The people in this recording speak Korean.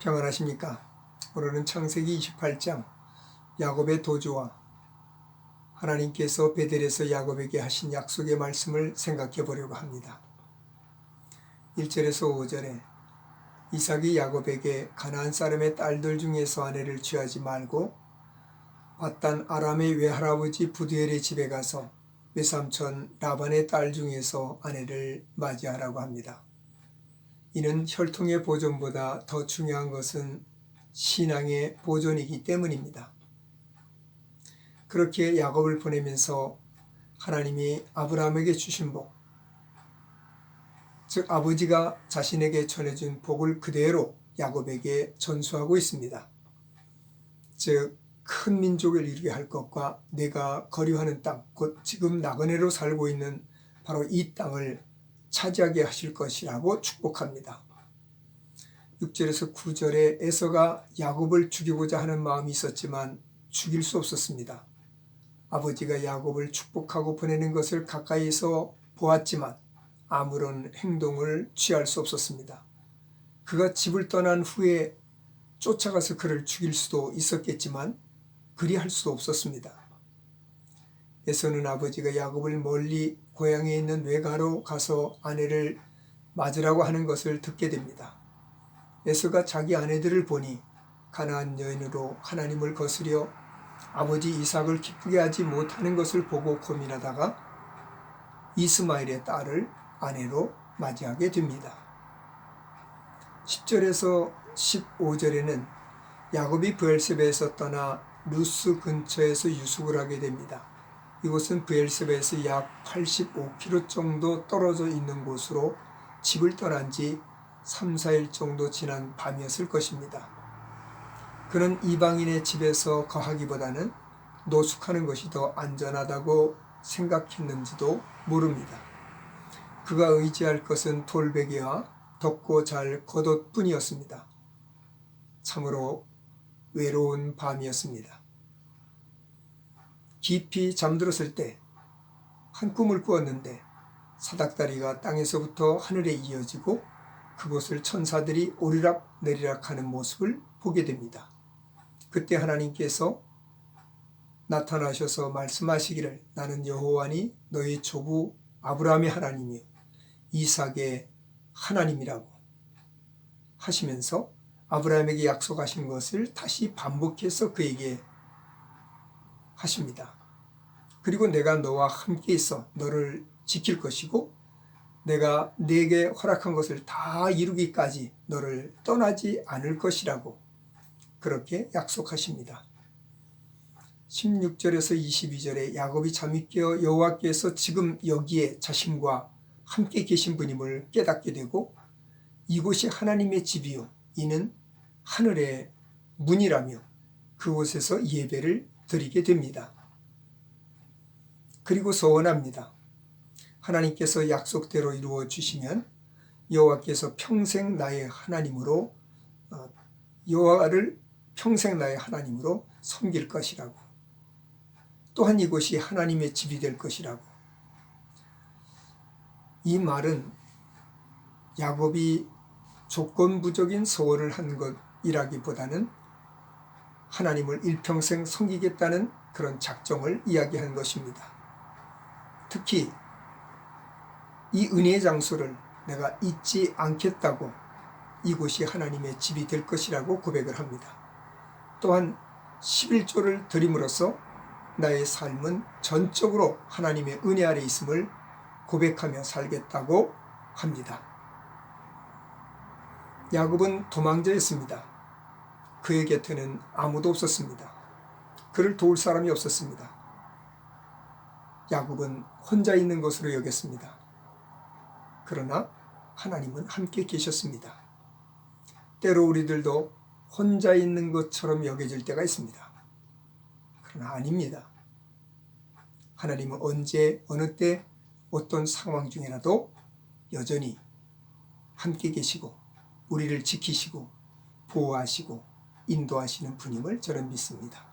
평안하십니까? 오늘은 창세기 28장 야곱의 도주와 하나님께서 베델에서 야곱에게 하신 약속의 말씀을 생각해 보려고 합니다. 1절에서 5절에 이삭이 야곱에게 가나안 사람의 딸들 중에서 아내를 취하지 말고 바단 아람의 외할아버지 부두엘의 집에 가서 외삼촌 라반의 딸 중에서 아내를 맞이하라고 합니다. 이는 혈통의 보존보다 더 중요한 것은 신앙의 보존이기 때문입니다. 그렇게 야곱을 보내면서 하나님이 아브라함에게 주신 복, 즉 아버지가 자신에게 전해준 복을 그대로 야곱에게 전수하고 있습니다. 즉 큰 민족을 이루게 할 것과 내가 거류하는 땅, 곧 지금 나그네로 살고 있는 바로 이 땅을 차지하게 하실 것이라고 축복합니다. 6절에서 9절에 에서가 야곱을 죽이고자 하는 마음이 있었지만 죽일 수 없었습니다. 아버지가 야곱을 축복하고 보내는 것을 가까이서 보았지만 아무런 행동을 취할 수 없었습니다. 그가 집을 떠난 후에 쫓아가서 그를 죽일 수도 있었겠지만 그리 할 수 없었습니다. 에서는 아버지가 야곱을 멀리 고향에 있는 외가로 가서 아내를 맞으라고 하는 것을 듣게 됩니다. 에서가 자기 아내들을 보니 가나안 여인으로 하나님을 거스려 아버지 이삭을 기쁘게 하지 못하는 것을 보고 고민하다가 이스마엘의 딸을 아내로 맞이하게 됩니다. 10절에서 15절에는 야곱이 부엘세베에서 떠나 루스 근처에서 유숙을 하게 됩니다. 이곳은 부엘세베에서 약 85km 정도 떨어져 있는 곳으로 집을 떠난 지 3, 4일 정도 지난 밤이었을 것입니다. 그는 이방인의 집에서 거하기보다는 노숙하는 것이 더 안전하다고 생각했는지도 모릅니다. 그가 의지할 것은 돌베개와 덥고 잘 겉옷 뿐이었습니다. 참으로 외로운 밤이었습니다. 깊이 잠들었을 때 한 꿈을 꾸었는데 사닥다리가 땅에서부터 하늘에 이어지고 그곳을 천사들이 오르락 내리락 하는 모습을 보게 됩니다. 그때 하나님께서 나타나셔서 말씀하시기를 나는 여호와니 너희 조부 아브라함의 하나님이요 이삭의 하나님이라고 하시면서 아브라함에게 약속하신 것을 다시 반복해서 그에게 하십니다. 그리고 내가 너와 함께 있어 너를 지킬 것이고 내가 네게 허락한 것을 다 이루기까지 너를 떠나지 않을 것이라고 그렇게 약속하십니다. 16절에서 22절에 야곱이 잠이 깨어 여호와께서 지금 여기에 자신과 함께 계신 분임을 깨닫게 되고 이곳이 하나님의 집이요 이는 하늘의 문이라며 그곳에서 예배를 드리게 됩니다. 그리고 소원합니다. 하나님께서 약속대로 이루어 주시면 여호와께서 평생 나의 하나님으로 어, 여호와를 평생 나의 하나님으로 섬길 것이라고. 또한 이곳이 하나님의 집이 될 것이라고. 이 말은 야곱이 조건부적인 소원을 한 것이라기보다는 하나님을 일평생 섬기겠다는 그런 작정을 이야기하는 것입니다. 특히 이 은혜의 장소를 내가 잊지 않겠다고 이곳이 하나님의 집이 될 것이라고 고백을 합니다. 또한 11조를 드림으로써 나의 삶은 전적으로 하나님의 은혜 아래 있음을 고백하며 살겠다고 합니다. 야곱은 도망자였습니다. 그의 곁에는 아무도 없었습니다. 그를 도울 사람이 없었습니다. 야곱은 혼자 있는 것으로 여겼습니다. 그러나 하나님은 함께 계셨습니다. 때로 우리들도 혼자 있는 것처럼 여겨질 때가 있습니다. 그러나 아닙니다. 하나님은 언제, 어느 때, 어떤 상황 중에라도 여전히 함께 계시고, 우리를 지키시고, 보호하시고, 인도하시는 분임을 저는 믿습니다.